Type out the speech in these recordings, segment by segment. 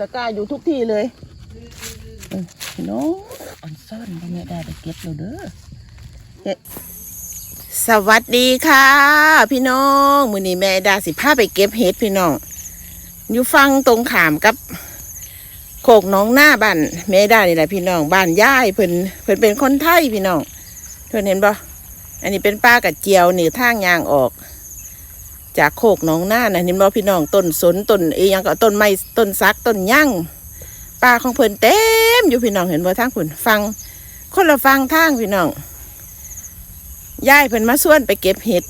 ตะกร้าอยู่ทุกที่เลยพี่น้องอ่อนซ่อนพ่อแม่ได้ไปเก็บแล้วเด้อเอ๊ะสวัสดีค่ะ พี่น้องมือนี้แม่ดาสิพาไปเก็บเห็ดพี่น้องอยู่ฟังตรงขามกับโคกน้องหน้าบ้านแม่ดานี่แหละพี่น้องบ้านย่ายเพิ่นเพิ่นเป็นคนไทยพี่น้องเพิ่นเห็นบ่อันนี้เป็นป้ากับเจียวหนี่ทางยางออก จากโคกหน้องหน้านะเห็นบ่พี่น้องต้นสนต้นเอียงก็ต้นไม้ต้นซักต้นย่างป้าของเพิ่นเต็มอยู่พี่น้องเห็นบ่ทางเพิ่นฟัง คนละฟังทางพี่น้องย่ายเพิ่นมาส่วนไปเก็บเห็ด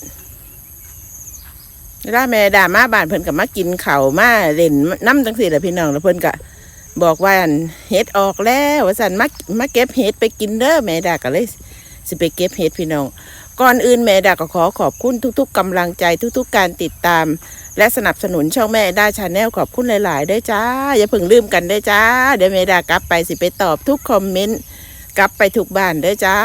เวลาแม่ด่ามาบ้านเพิ่นก็มากินเข้ามาเล่นน้ำจังสี่แหละพี่น้องแล้วเพิ่นก็บอกว่าเห็ดออกแล้วว่าสันมามาเก็บเห็ดไปกินเด้อแม่ด่าก็เลยสิไปเก็บเห็ดพี่น้อง ก่อนอื่นแม่ดาก็ขอขอบคุณทุกๆกำลังใจทุกๆการติดตาม และสนับสนุนช่องแม่ด้าชาแนลขอบคุณหลายๆด้วยจ้า อย่าเพิ่งลืมกันด้วยจ้า เดี๋ยวแม่ดากลับไปสิไปตอบทุกคอมเมนต์กลับไปทุกบ้านด้วยจ้า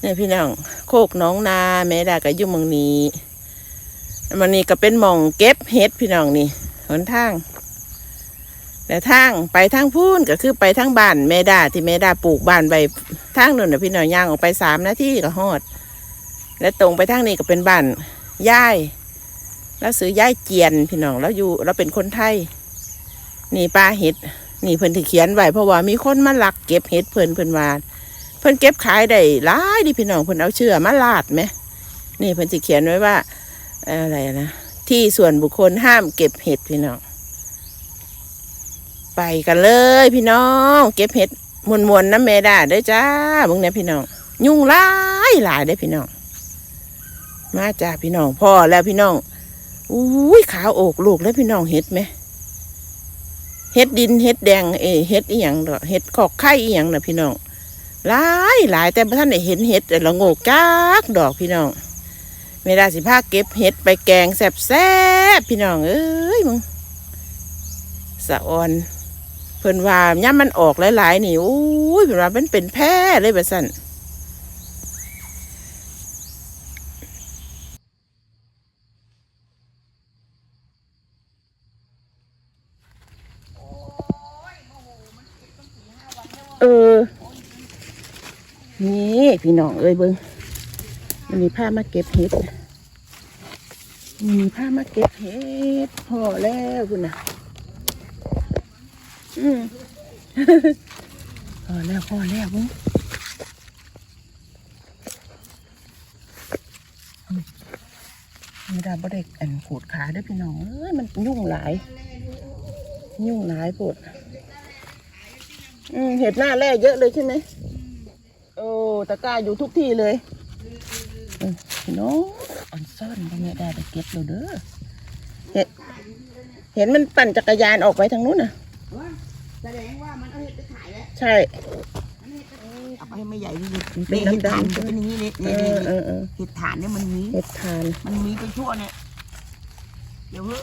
เนี่ยพี่น้องโคกน้องนาแม่ดาก็อยู่เมืองนี้มันนี่ก็เป็นมองเก็บเห็ดพี่น้องนี่หนทาง แต่ทางไปทางพูนก็คือไปทางบ้านแม่ดาที่แม่ดาปลูกบ้านใบทางนู่นนะพี่น้องย่างออกไปสามนาทีก็ฮอด และตรงไปทางนี้ก็เป็นบ้านย่ายแล้วซื้อย่ายเจียนพี่น้องแล้วอยู่เราเป็นคนไทย นี่ปลาเห็ดนี่เพิ่นที่เขียนไว้เพราะว่ามีคนมาลักเก็บเห็ดเพิ่นเพิ่นว่าเพิ่นเก็บขายได้หลายดิพี่น้องเพิ่นเอาเชื่อมาลาดไหมนี่เพิ่นที่เขียนไว้ว่าอะไรนะที่ส่วนบุคคลห้ามเก็บเห็ดพี่น้อง ไปกันเลย พี่น้อง เก็บเห็ดมวนมวนน้ำเมดาเด้อจ้ามึงเนี่ยพี่น้อง ยุ่งหลายหลายเด้อพี่น้อง มาจ้าพี่น้องพ่อแล้วพี่น้องอุ้ยขาวอกลูกแล้วพี่น้องเห็ดไหมเห็ดดินเห็ดแดงเอเห็ดอีหยังดอกเห็ดขอกไข่อีหยังนะพี่น้องหลายหลายแต่ท่านได้เห็นเห็ดแต่ละโงกจักดอกพี่น้องไม่ได้สิพาเก็บเห็ดไปแกงแซ่บแซ่บพี่น้องเอ้ยมึงสะออน เพิ่นว่าย่ามันออกหลายๆนี่อุ้ยเพิ่นว่ามันเป็นแพร่เลยแบบสั่นเออ นี่พี่น้องเอ้ยเบิ้งมันมีผ้ามาเก็บเห็ดมีผ้ามาเก็บเห็ดพอแล้วคุณนะ อืมพอแล้วพอแล้วมึงไม่ได้บ่ได้อันขูดขาด้วยพี่น้องเอ้ยมันยุ่งหลาย ยุ่งหลายปวดอืมเห็ดหน้าแร่เยอะเลยใช่ไหมโอ้ตะกร้าอยู่ทุกที่เลยพี่น้องอ่อนซ่อนพ่อแม่ได้ไปเก็บแล้วเด้อเห็นเห็นมันปั่นจักรยานออกไปทางนู้นน่ะ ใช่เอาไปให้ไม่ใหญ่เลยเป็นเห็ดดำๆฐานจะเป็นอย่างนี้เลยเอเนี่ยอเออเออเห็ดฐานเนี่ยมันมีเห็ดทาน มันมีไปทั่วเนี่ยเดี๋ยวเฮ้ย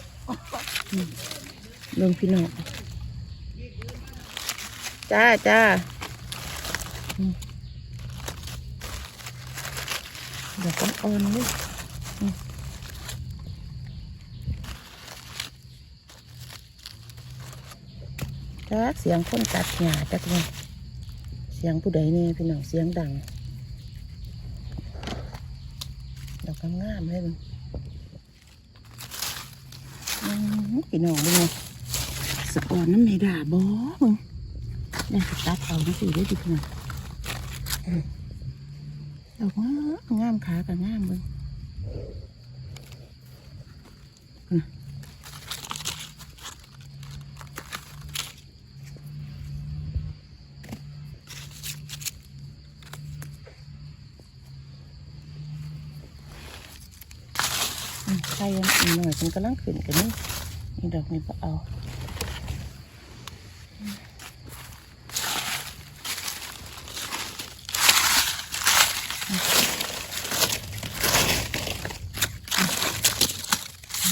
เรื่องพี่น้องจ้าจ้าอืมเดี๋ยวต้องอ่อนเลยอืม จักเสียงคนตัดหญ้าจักเลยเสียงผู้ใดเนี่ยพี่น้องเสียงดังดอกงามๆเลยมึงอืมพี่น้องมึงไงสะอ่อนน้ำในด่าบ่มึงนี่สตัดเอาดิสิได้ดิพี่น้องดอกงามงามขากับงามมึง ใช่หน่อยฉันกำลังขึ้นกันนี่นี่ดอกนี้ก็เอา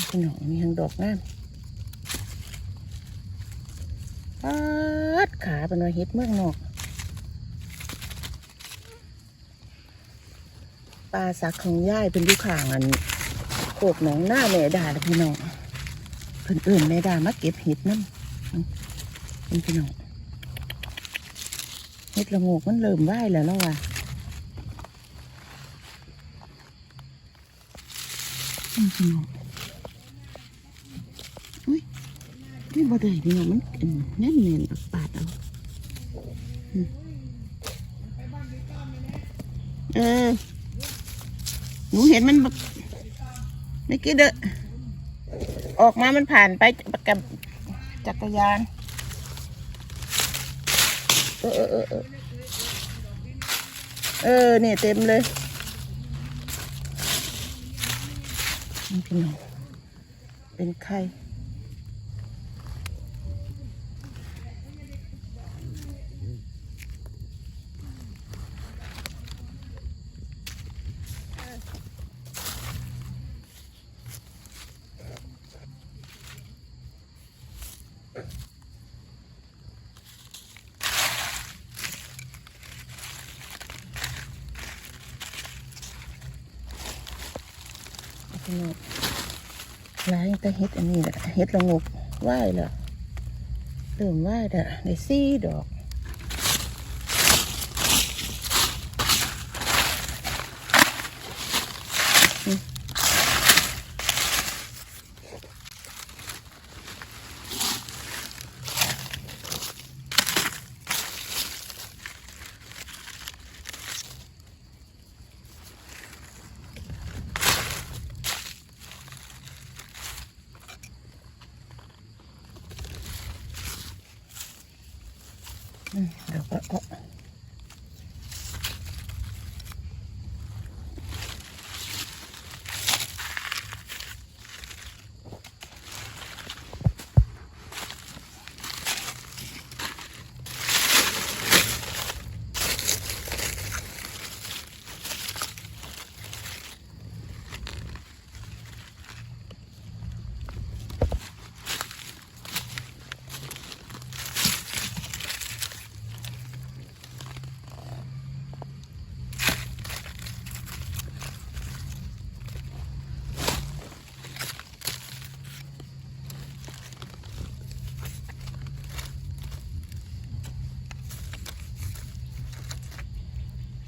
ขนมมีทั้งดอกงามปัดขาเป็นว่าเฮ็ดเมืองนอกปลาสักของย่ายเป็นอยู่ข้างอัน โคกหนองหน้าแม่ดาพี่น้องเพิ่นเอื่นแม่ดามาเก็บเห็ดน้เป็นพี่น้องเฮ็ดละโงกมันเริ่มไหวแล้วแล้วว่ะพี่น้องอุ้ยนี่บ่ได้พี่น้องมันอันแน่นๆเอาปาดเอาเออหนูเห็นมัน เมื่อกี้เด้อออกมามันผ่านไปกับจักรยานเออเออเออเออเออเนี่ยเต็มเลยนี่พี่น้องเป็นไข่ พี่น้องร้ายแต่เฮ็ดอันนี้แหละเฮ็ดละงกไหวแล้วเริ่มไหวแล้วได้สี่ดอก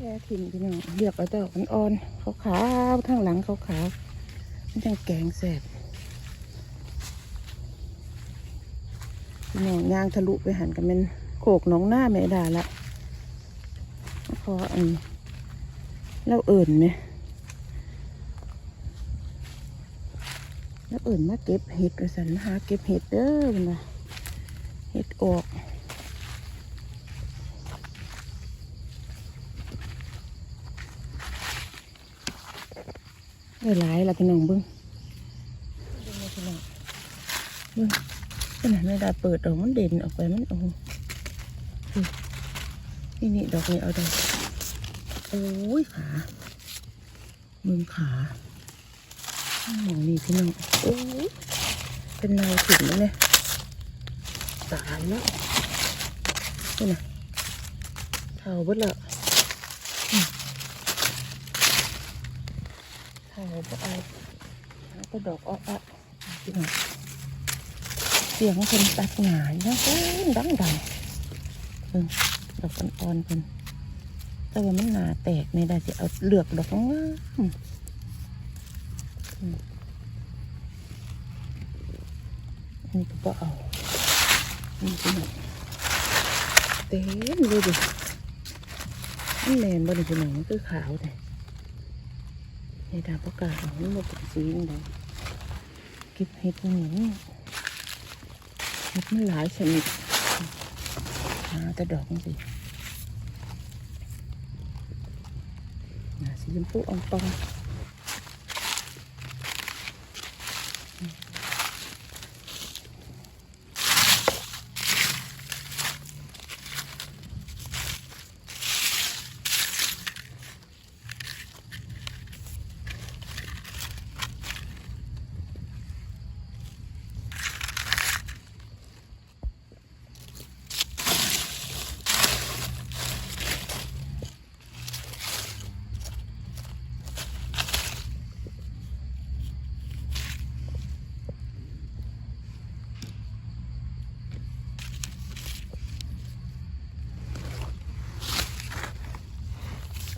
ค่ถิ่นพี่น้องเลือกเอาดอกอ่อนๆขาวๆทั้งหลังขาวๆมันจังแกงแสบพี่น้องย่างทะลุไปหันกันเป็นโขกน้องหน้าแม่ดาละพออันแล้วเอิ่นไหมแล้วเอิ่นมาเก็บเห็ดกระสันหาเก็บเห็ดเด้อมันว่าเห็ดออก ได้หลายละพี่น้องเบิ้งเบิ้งพี่น้องเบิ้งขนาดไม่ได้เปิดออกมันเด่นออกไปมันโอ้นี่นี่ดอกนี้เอาดอกโอ้ยขามึงขาหมองนี่พี่น้องโอ้ยเป็นนาถึงแล้วเนี่ยตายแล้วนี่นะเท่าเบิดและ เท่าบ่เอาแล้วก็ดอกอ้ออะพี่น้องเสียงคนตัดหงายนะโอ้ยดังดังเบิ่งดอกอ่อนๆเพิ่นแต่ว่ามันหนาแตกไม่ได้จะเอาเลือกดอกงามอันนี้ก็เอานี่พี่น้องเต็มเลยดิมันแมนบ่ได้พี่น้องมันคือขาวแต่ ในดาประกาศเอามันบ่เป็นสีนี่เลยเก็บเห็ดมันนี่เห็ดมันหลายชนิดหาแต่ดอกมันสิสีชมพูอ่องๆน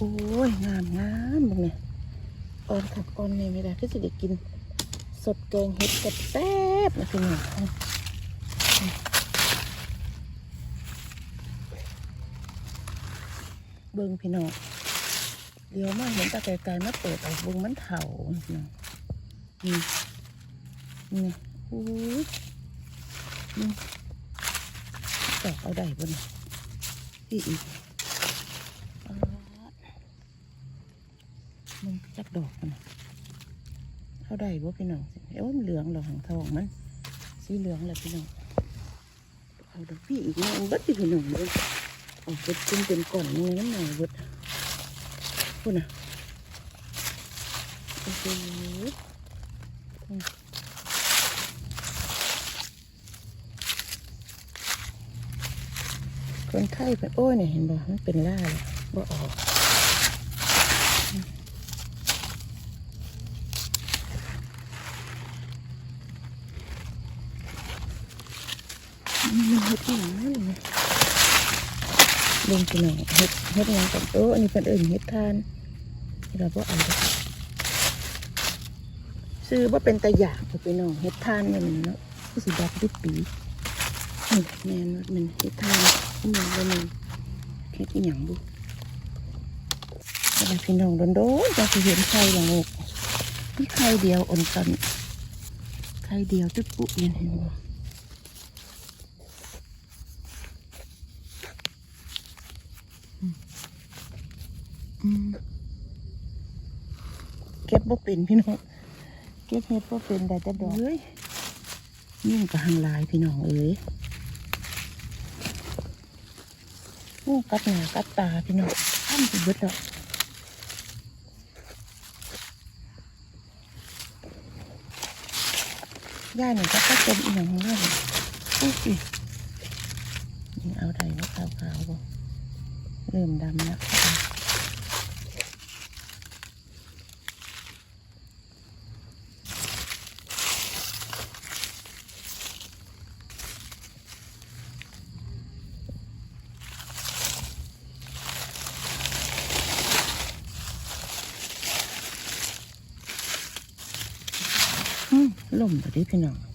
โอ้ยงามงามบังเนี่ยออนขัดอ่อนเนี่ยไม่ได้ก็จะได้กิน สดแกงเห็ดกับแซ่บนะพี่น้องเบิ่งพี่น้องเดี๋ยวมาเห็นตาไกลๆมาเปิดออกเบิ่งมันเถาพี่น้องนี่นี่โอ้นี่ตอกเอาได้บ่เนี่ยพี่อีกป๊าดมึง จักดอกนะเขาได้บ่พี่น้องเอ้ยมันเหลืองเหรอหางทองมัน สีเหลืองแหละพี่น้องเอาดอกพี่อีกนะเอาเบิดที่พี่น้องเลยเอาเบิดเป็นเป็นก่อนนี่น้ำหน่อยเบิดพูดนะโอ้โหคนไข้ไปโอ้ยเนี่ยเห็นบ่มันเป็นล่าเลยบ่ออก มันเฮ็ดอีหยังนั่นเลย ลงไปหน่อยเฮ็ดเฮ็ดยังกับโอ้อันนี้เป็นอิ่นเฮ็ดทานเราบ่เอาเด้อซื้อว่าเป็นตะหยาบไปน้องเฮ็ดทานเนี่ยมันเนาะก็สิดับดิบปีนี่แม่นมันเฮ็ดทานอีหยังบ่แม่นเฮ็ดอีหยังบุอะไรพี่น้องโดนๆจะสิเห็นไข่ละงกมีไข่เดียวอ่อนตันไข่เดียวตึ๊บปุ๊บเห็นเห็นบ่ อืม เก็บบ่เป็นพี่น้อง เก็บเห็ดบ่เป็นได้แต่ดอกเอ้ยยิ่งกับหางลายพี่น้องเอ้ยงูกัดหน้ากัดตาพี่น้องข้ามไปเบิดดอกย่าหนึ่งก็ก็เป็นอีกอย่างหนึงเลยอุ้ยสินี่เอาได้ว่าขาวๆบ่ เริ่มดำแล้วอืมล่มไปดิพี่น้อง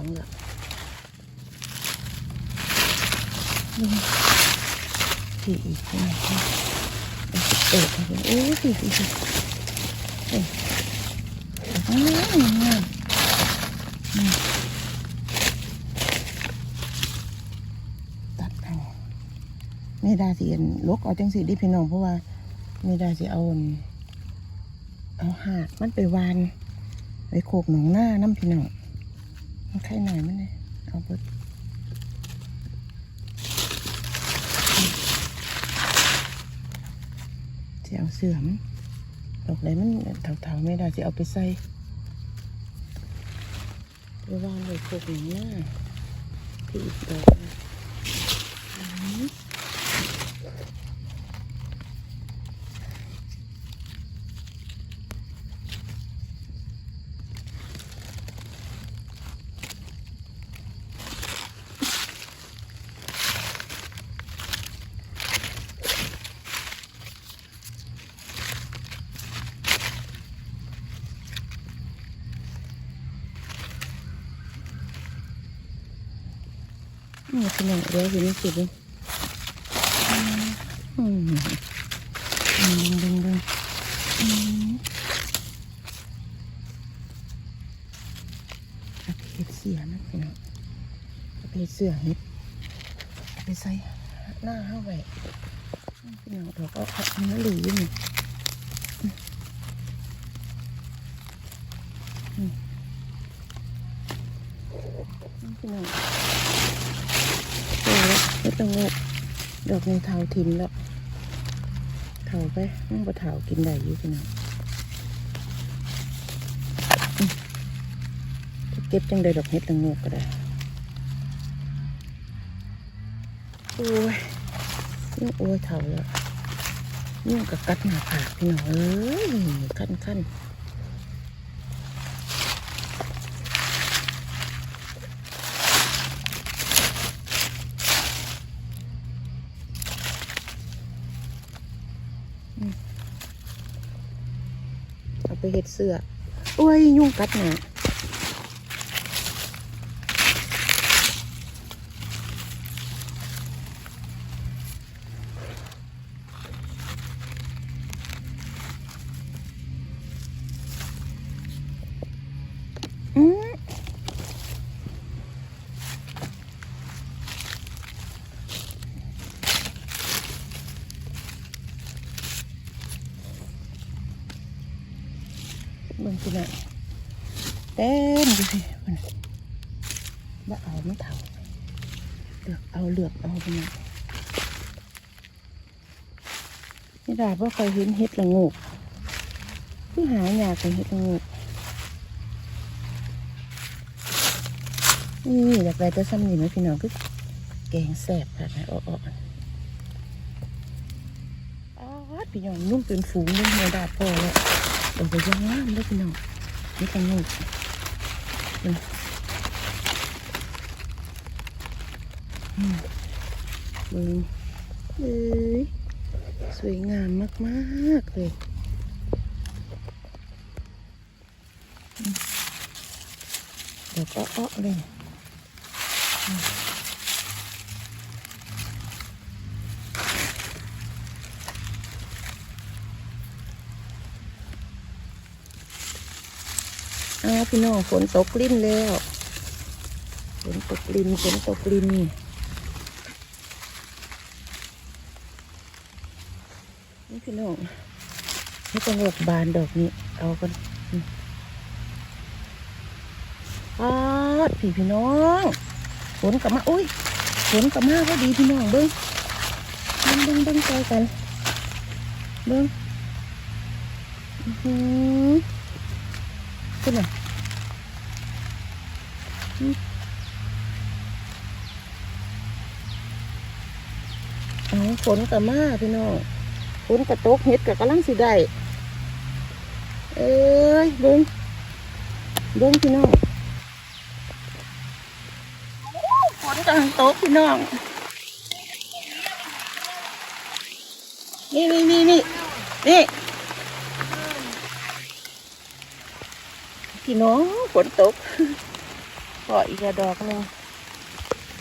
องละนี่สีอีกนี่เปิดให้เป็นโอ้ยสีสีสีเอ้ยงามงามอืมตัดเอาไม่ได้สิอันลกเอาจังสีดิพี่น้องเพราะว่าไม่ได้สิเอาเอาหาดมันไปวานไปโขกหนองหน้าน้ำพี่น้อง มันไข่หน่อยมันเลยเอาเบิดจะเอาเสื่อมดอกไหนมันเถาๆไม่ได้จะเอาไปใส่ไปวางไว้พวกนี้นะพี่อีกดอกหนึ่งอืม นี่ขนมเดี๋ยวอยู่นี่สิเองอืมอืมดึงดึงดึงอืมเอาไปเห็ดเสียนะพี่น้องเอาไปเห็ดเสือเห็ดเอาไปใส่หน้าเข้าไปพี่น้องดอกเอาเอาเนื้อหลีอยู่นี่อืมอืมพี่น้อง โอ้ยไม่ต้องงก ดอกในเทาทิมแล้วเถาไปมันบ่เถากินได้อยู่พี่น้องจะเก็บจังได้ดอกเห็ดละโงกก็ได้โอ้ยนี่โอ้ยเถาแล้วนี่กับกัดหน้าผากพี่น้องเอ้ยขั้นขั้น เอาไปเห็ดเสื้อโอ้ยยุ่งกัดหนาอืมเบิ่งสิน่ะเต้นดูสิมันว่าเอาไม่เท่าเลือกเอาเลือกเอาไปหน่อย นี่ดาว่าเคยเห็นเห็ดละงูที่หาอยากเป็นเห็ดละงูนี่อยากได้ตัวซ้ำนี่ไหมพี่น้องคือแกงแสบค่ะนะอ้อๆอ๋อพี่น้องนุ่มเป็นฝูงนุ่มเนื้อดาดพอแล้วเดี๋ยวไปย่างงามเลยพี่น้องนี่ละโงูมึงเอ้ย สวยงามมาก ๆ เลย เดี๋ยวก็อ้อเลยอ้าวพี่น้องฝนตกลิ้นแล้ว ฝนตกลิ้นฝนตกลิ้นนี่นี่พี่น้อง นี่เป็นดอกบานดอกนี้ เอากันอืมอาดพี่พี่น้องฝนกลับมาอุ้ยฝนกลับมาพอดีพี่น้องเบิ้งเบิ้งเบิ้งเบิ้งใจกัน เบิ้งอื้อหือขึ้นมาอืมเอาฝนกลับมาพี่น้องฝนกระตกเห็ดกับกำลังสิได้ เอ้ยเบิ้งเบิ้งพี่น้องฝนกำลังตกพี่น้อง นี่นี่นี่นี่นี่พี่น้องฝนตกก็อีกดอกหนึง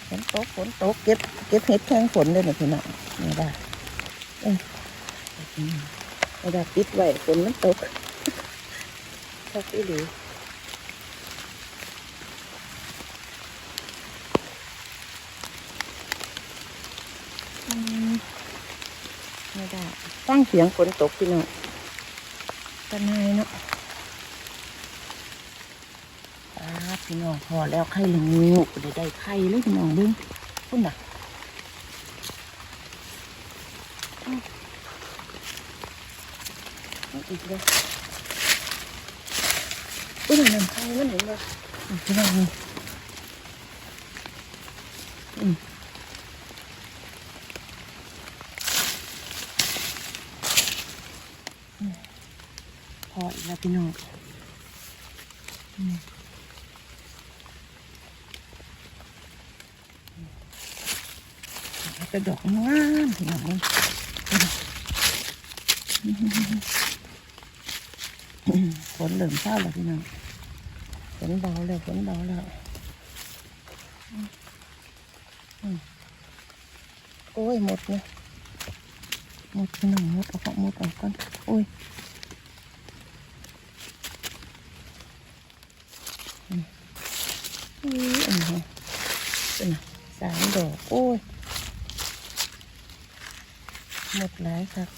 ฝนตกฝนตกเก็บเก็บเห็ดแข้งฝนเลยนะพี่น้องนี่ได้เอาดาปิดไว้ฝนมันตก ตกอีหลีไม่ได้ฟังเสียงฝนตกพี่น้องกันไงเนาะพี่น้องพอแล้วไข่ละงูได้ได้ไข่เลยพี่น้องเบิ้งพุ่นน่ะอีกเลย อุ้ยน้ำไทยมันเห็นบ่อืมพี่นั่นอืมอืมพออีกแล้วพี่น้องอืมแล้วก็ดอกงามพี่น้องนี่ ฝนเริ่มเศร้าแล้วพี่น้องฝนเบาแล้วฝนเบาแล้วอืมอืมโอ้ยหมดเลยหมดพี่น้องหมดเอาของหมดออกก่อนโอ้ยอืมอุ้ยอันนี้เป็นน่ะสามดอกโอ้ยหมดหลายครับ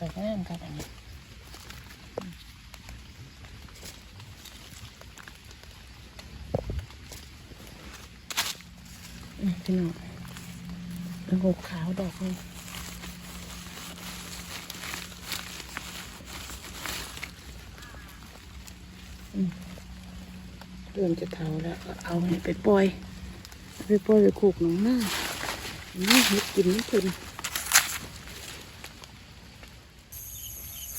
ดอก งามครับอันนี้พี่น้องงกขาวดอกนึงอืมเริ่มจะเทาแล้ว เอาไปปล่อย ไปปล่อยไปโขกหนองหน้านี่เห็ดกินไม่เพิ่น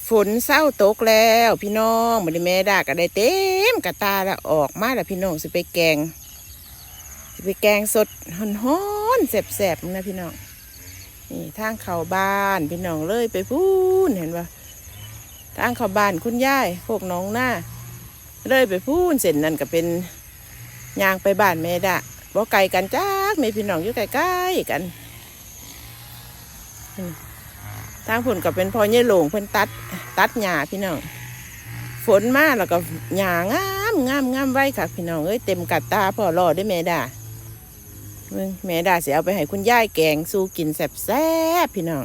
ฝนเศร้าตกแล้วพี่น้องบัดนี้แม่ดาก็ได้เต็มกระตาล้วออกมาล้วพี่น้องสิไปแกงสิไปแกงสดฮ้อนๆแสบๆนะพี่น้องนี่ทางเข้าบ้านพี่น้องเลยไปพูนเห็นปะทางเข้าบ้านคุณยายพวกน้องหน้าเลยไปพูนเส้นนั่นก็เป็นยางไปบ้านแม่ดะบ่ไกลกันจักแม่พี่น้องอยู่ใกล้ๆกันทางผุนก็เป็นพอเย่หลงเพิ่นตัด ตัดหญ้าพี่น้องฝนมาแล้วก็หญ้างามงามงามไว้ค่ะพี่น้องเอ้ยเต็มกัดตาพ่อรอได้แม่ดาเบิ่งแม่ดาเสียเอาไปให้คุณยายแกงสู้กินแซ่บๆพี่น้อง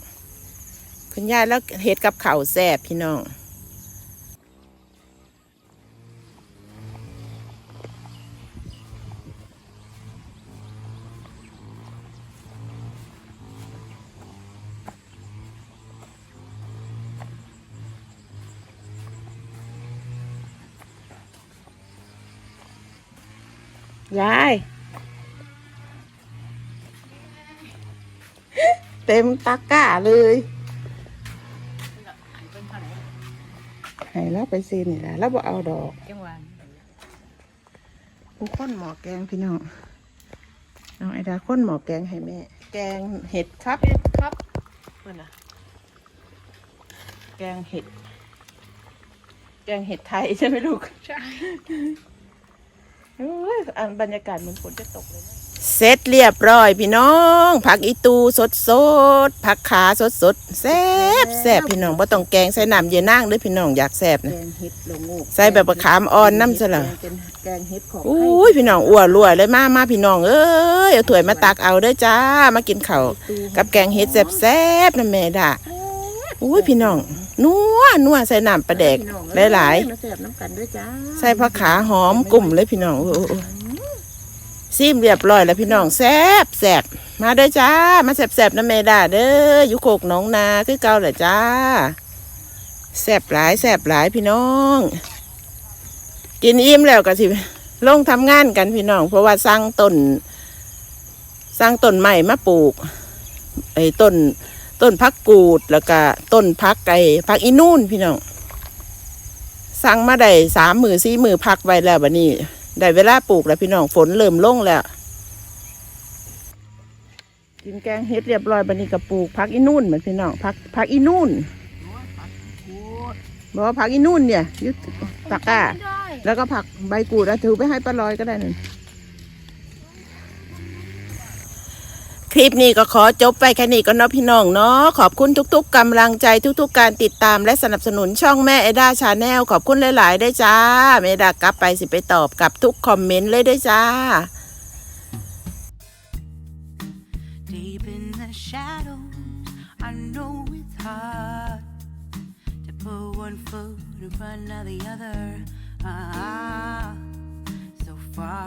คุณยายแล้วเฮ็ดกับข้าวแซ่บพี่น้อง ยาย เต็มตะกร้าเลยให้แล้วไปซีนี่แหละแล้วบ่เอาดอกจังหวะผู้ค้นหมอแกงพี่น้องน้องไอดาค้นหมอแกงให้แม่ แกงเห็ดครับครับเพื่อนอะแกงเห็ด แกงเห็ดไทยใช่ไหมลูก ใช่ โอ้ยอันบรรยากาศเหมือนฝนจะตกเลยนะเสร็จเรียบร้อยพี่น้อง ผักอีตูสดสดๆผักขาสดสดๆแซ่บแซ่บพี่น้องบ่ต้องแกงใส่น้ำเย็นนั่งเด้วยพี่น้องอยากแซ่บแกนะ งเห็ดโลโง่ใส่แบบมะขามอ่อนน้ำซะเหรอเป็นแกงเห็ดของอุ้ยพี่น้องอ้วนรวยเลยมามาพี่น้องเอ้ยเอาถ้วยมาตักเอาเด้อจ้ามากินข้าวกับแกงเห็ดแซ่บแซ่บๆนะแม่ด่าอุ้ยพี่น้อง นัวนัวใส่น้ำปลาแดกหลายๆมาแสบน้ำกันด้วยจ้าใส่ผักขาหอมกลุ่มเลยพี่น้องโอ้โหซิมเรียบร้อยแล้วพี่น้องแซ่บแซ่บมาเด้อจ้า มาแซ่บแซ่บๆนะเมดาเด้ออยู่โคกหนองนาคือเก่าแหละจ้าแซ่บหลายแซ่บหลายพี่น้อง กินอิ่มแล้วก็สิลงทำงานกันพี่น้อง เพราะว่าสร้างต้นสร้างต้นใหม่มาปลูกไอ้ต้น ต้นพักกูดแล้วก็ต้นพักไอ้พักอีนู่นพี่น้องสั่งมาได้สามมือสี่มือพักไว้แล้วบัดนี้ได้เวลาปลูกแล้วพี่น้องฝนเริ่มลงแล้วกินแกงเฮ็ดเรียบร้อยบัดนี้ก็ปลูกพักอีนู่นเหมือนพี่น้องพักพักอีนู่นบอกว่าพักอีนู่นเนี่ยยุตตะก้า แล้วก็ผักใบกูดแล้วถือไปให้ป้าลอยก็ได้นั่ คลิปนี้ก็ขอจบไปแค่นี้ก็เนาะพี่น้องเนาะขอบคุณทุก ๆกำลังใจทุก ๆ การติดตามและสนับสนุนช่องแม่เอดาชาแนลขอบคุณหลายๆได้จ้าแม่เอดากลับไปสิไปตอบกับทุกคอมเมนต์เลยได้จ้า